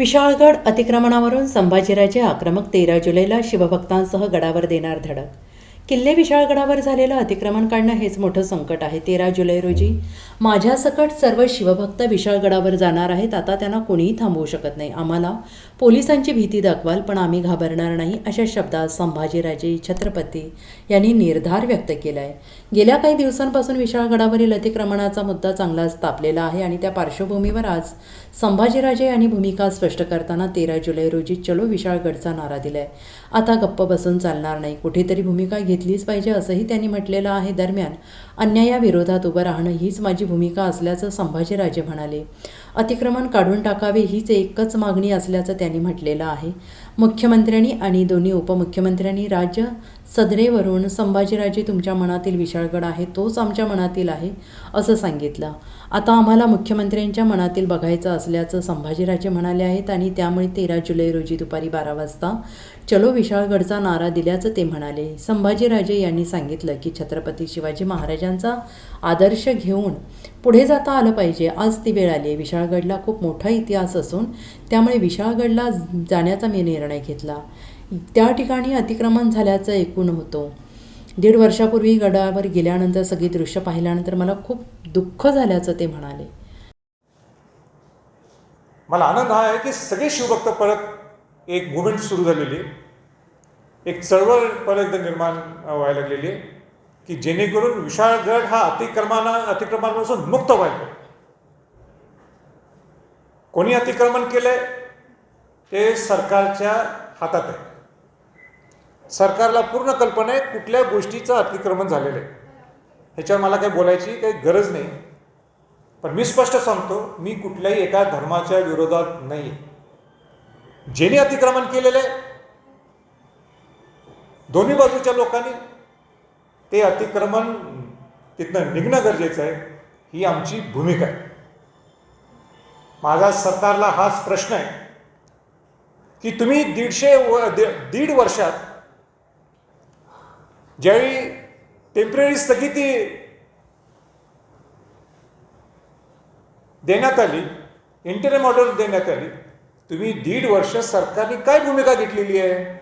विशाळगड अतिक्रमणावरून संभाजीराजे आक्रमक तेरा जुलैला शिवभक्तांसह गडावर देणार धडक किल्ले विशाळगडावर झालेलं अतिक्रमण काढणं हेच मोठं संकट आहे. तेरा जुलै रोजी माझ्यासकट सर्व शिवभक्त विशाळगडावर जाणार आहेत. आता त्यांना कोणीही थांबवू शकत नाही. आम्हाला पोलिसांची भीती दाखवाल पण आम्ही घाबरणार नाही अशा शब्दात संभाजीराजे छत्रपती यांनी निर्धार व्यक्त केला आहे गेल्या काही दिवसांपासून विशाळगडावरील अतिक्रमणाचा मुद्दा चांगलाच तापलेला आहे आणि त्या पार्श्वभूमीवर आज संभाजीराजे यांनी भूमिका स्पष्ट करताना तेरा जुलै रोजी चलो विशाळगडचा नारा दिलाय. आता गप्प बसून चालणार नाही. कुठेतरी भूमिका घेतलीच पाहिजे असंही त्यांनी म्हटलेलं आहे दरम्यान. अन्यायाविरोधात उभं राहणं हीच माझी भूमिका असल्याचं संभाजीराजे म्हणाले. अतिक्रमण काढून टाकावे हीच एकच मागणी असल्याचं त्यांनी म्हटलेलं आहे. मुख्यमंत्र्यांनी आणि दोन्ही उपमुख्यमंत्र्यांनी राज्य सदरेवरून संभाजीराजे तुमच्या मनातील विशाळगड आहे तोच आमच्या मनातील आहे असं सांगितलं. आता आम्हाला मुख्यमंत्र्यांच्या मनातील बघायचं असल्याचं संभाजीराजे म्हणाले आहेत आणि त्यामुळे तेरा जुलै रोजी दुपारी बारा वाजता चलो विशाळगडचा नारा दिल्याचं ते म्हणाले. संभाजीराजे यांनी सांगितलं की छत्रपती शिवाजी महाराजांचा आदर्श घेऊन पुढे जाता आलं पाहिजे. आज ती वेळ आली आहे. विशाळगडला खूप मोठा इतिहास असून त्यामुळे विशाळगडला जाण्याचा मी निर्णय घेतला. त्या ठिकाणी अतिक्रमण झाल्याचं ऐकून होतो. दीड वर्षापूर्वी गडावर गेल्यानंतर सगळी दृश्य पाहिल्यानंतर मला खूप दुःख झाल्याचं ते म्हणाले. मला आनंद हा आहे की सगळे शिवभक्त परत एक मुवमेंट सुरू झालेली आहे. एक चळवळ परत एकदा निर्माण व्हायला लागलेली आहे की जेणेकरून विशाळगड हा अतिक्रमाना अतिक्रमणापासून मुक्त व्हायला कोणी अतिक्रमण केलंय ते सरकारच्या हातात आहे. सरकारला पूर्ण कल्पना आहे कुठल्या गोष्टीचं अतिक्रमण झालेलं आहे. ह्याच्यावर मला काही बोलायची काही गरज नाही. पण मी स्पष्ट सांगतो मी कुठल्याही एका धर्माच्या विरोधात नाही ज्यांनी अतिक्रमण केलेलं आहे दोन्ही बाजूच्या लोकांनी ते अतिक्रमण तिथनं निघणं गरजेचं आहे ही आमची भूमिका आहे. माझा सरकारला हाच प्रश्न आहे की तुम्ही दीडशे व दीड वर्षात ज्यावेळी टेंपररी स्थगिती. देण्यात आली. इंटरम ऑर्डर देण्यात आली. तुम्ही दीड वर्ष सरकारने काय भूमिका घेतलेली आहे?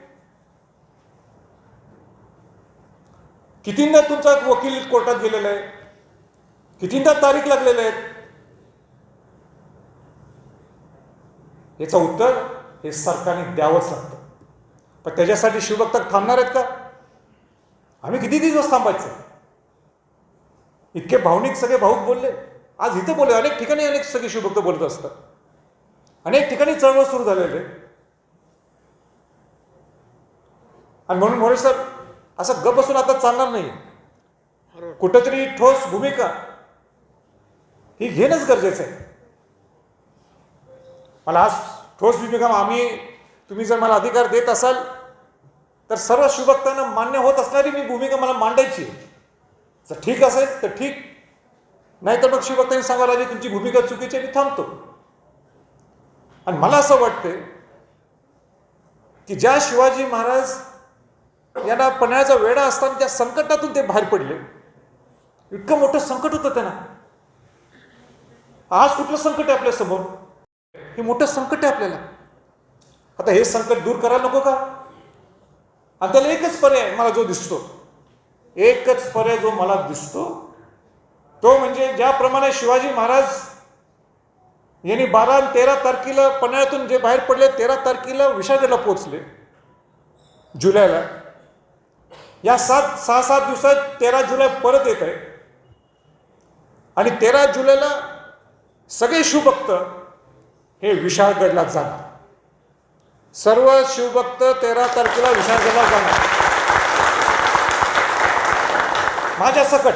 कितींदा तुमचा वकील कोर्टात गेलेला आहे? कितींदा तारीख लागलेल्या आहेत याचं उत्तर हे सरकारने द्यावंच लागतं. पण त्याच्यासाठी शिवभक्त थांबणार आहेत का? आम्ही किती दिवस थांबायचं? इतके भावनिक सगळे भाऊक बोलले. आज इथं बोलले अनेक ठिकाणी अनेक सगळे शिवभक्त बोलत असतात. अनेक ठिकाणी चळवळ सुरू झालेले. आणि म्हणून म्हणून सर असं गप बसून आता चालणार नाही. कुठंतरी ठोस भूमिका ही घेणंच गरजेचं आहे. मला आज ठोस भूमिका आम्ही तुम्ही जर मला अधिकार देत असाल तर सर्व शुभक्तांना मान्य होत असणारी मी भूमिका मला मांडायची जर ठीक असेल तर ठीक. नाहीतर मग शिवभक्तांनी सांगा राजे तुमची भूमिका चुकीची मी थांबतो. आणि मला असं वाटतं की ज्या शिवाजी महाराज यांना पण्याचा वेढा असताना त्या संकटातून ते बाहेर पडले. इतकं मोठं संकट होतं त्यांना. आज कुठलं संकट आहे आपल्यासमोर? हे मोठं संकट आहे आपल्याला. आता हे संकट दूर करायला नको का? आणि त्याला एकच पर्याय मला जो दिसतो. एकच पर्याय जो मला दिसतो तो म्हणजे ज्याप्रमाणे शिवाजी महाराज यांनी बारा आणि तेरा तारखेला पन्हाळ्यातून जे बाहेर पडले तेरा तारखेला विशाळगडला पोहोचले. जुलैला. या सात सहा सात दिवसात तेरा जुलै परत येत आहे. आणि तेरा जुलैला सगळे शुभक्त हे विशाळगडला जाणार. सर्व शिवभक्त तेरा तारखेला विशाळगडला जाणार. माझ्या सकट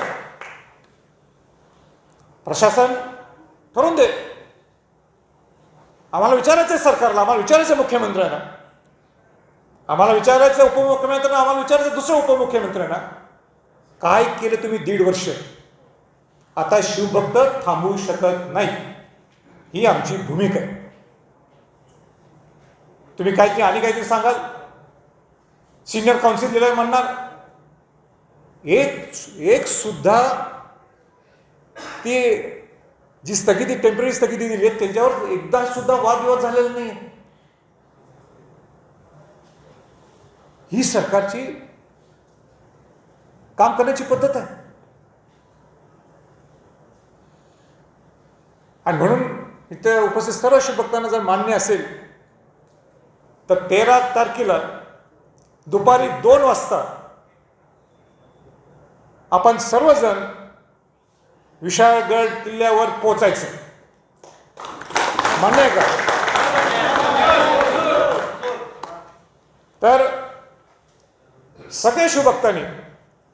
प्रशासन ठरवून दे. आम्हाला विचारायचं आहे सरकारला आम्हाला विचारायचं मुख्यमंत्र्यांना. आम्हाला विचारायचं उपमुख्यमंत्र्यांना आम्हाला विचारायचं दुसरं दुसऱ्या उपमुख्यमंत्र्यांना. काय केलं तुम्ही दीड वर्ष? आता शिवभक्त थांबवू शकत नाही. ही आमची भूमिका आहे. तुम्ही काहीतरी आणि काहीतरी सांगाल? सिनियर काउन्सिल लिडर म्हणणार. एक एक सुद्धा ती जी स्थगिती टेंपररी स्थगिती दिली आहे त्यांच्यावर एकदा सुद्धा वादविवाद झालेला नाही ही सरकारची काम करण्याची पद्धत आहे. आणि म्हणून इथे उपस्थित सर्व शुभक्तांना जर मान्य असेल तर तेरा तारखेला दुपारी दोन वाजता आपण सर्वजण विशाळगड किल्ल्यावर पोचायचं मान्य आहे का? तर सगळे शिवभक्तांनी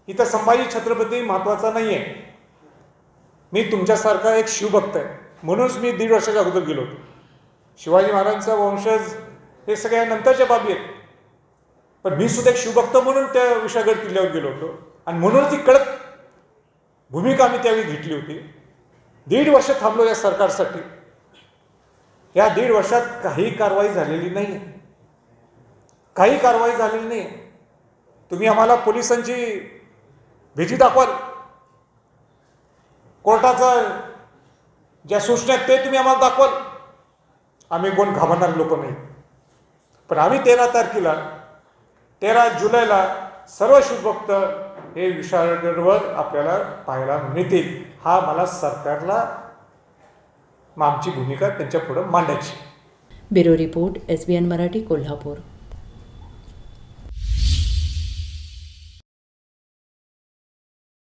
इथं संभाजी छत्रपती महत्त्वाचा नाही आहे मी तुमच्यासारखा एक शिवभक्त आहे. म्हणूनच मी दीड वर्षाच्या अगोदर गेलो होतो. शिवाजी महाराजांचा वंशज हे सगळ्या नंतरच्या बाबी आहेत. पण मी सुद्धा एक शिवभक्त म्हणून त्या विशाळगड किल्ल्यावर गेलो होतो. आणि म्हणूनच ती कडक भूमिका आम्ही त्यावेळी घेतली होती. दीड वर्ष थांबलो या सरकारसाठी. या दीड वर्षात काही कारवाई झालेली नाही काही कारवाई झालेली नाही तुम्ही आम्हाला पोलिसांची भीती दाखवाल. कोर्टाचा ज्या सूचना आहेत ते तुम्ही आम्हाला दाखवाल. आम्ही कोण घाबरणारे लोक नाही. पण आम्ही तेरा तारखेला तेरा जुलैला सर्व शिवभक्त हे विशाळगडवर आपल्याला पाहायला मिळतील. हा मला सरकारला मग आमची भूमिका त्यांच्या पुढं मांडायची. Bureau report S B N Marathi Kolhapur.